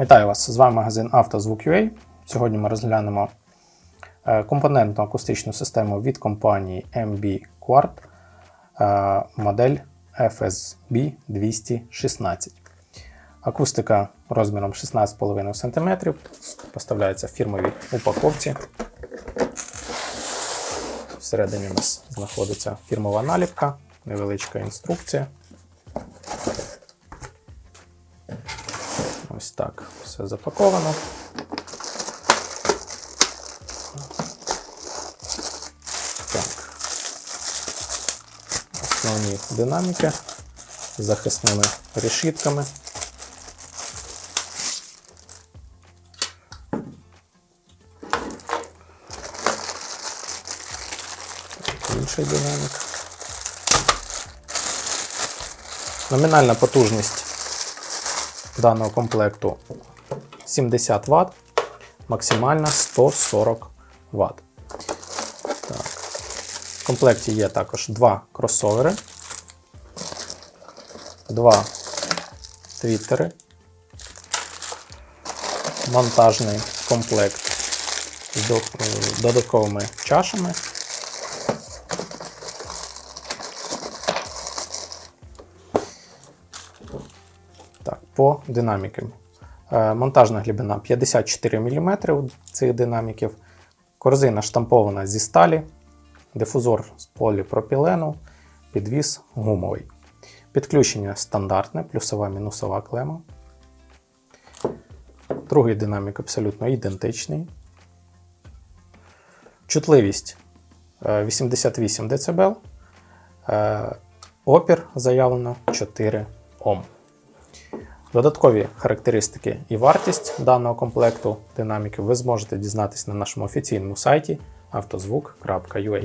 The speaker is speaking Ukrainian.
Вітаю вас! З вами магазин «Автозвук.UA». Сьогодні ми розглянемо е, компонентну акустичну систему від компанії MB Quart, е, модель FSB 216. Акустика розміром 16,5 см. Поставляється в фірмовій упаковці. Всередині у нас знаходиться фірмова наліпка, невеличка інструкція. Все запаковано. Так. Основні динаміки з захисними решітками. Інший динамік. Номінальна потужність даного комплекту 70 Вт, максимальна 140 Вт. Так. В комплекті є також два кросовери, два твіттери, монтажний комплект з додатковими чашами. По динамікам. Е, Монтажна глибина 54 мм цих динаміків. Корзина штампована зі сталі, дифузор з поліпропілену, підвіс гумовий. Підключення стандартне, плюсова мінусова клема. Другий динамік абсолютно ідентичний. Чутливість е, 88 дБ. Е, Опір заявлено 4 Ом. Додаткові характеристики і вартість даного комплекту динаміків ви зможете дізнатися на нашому офіційному сайті автозвук.ua.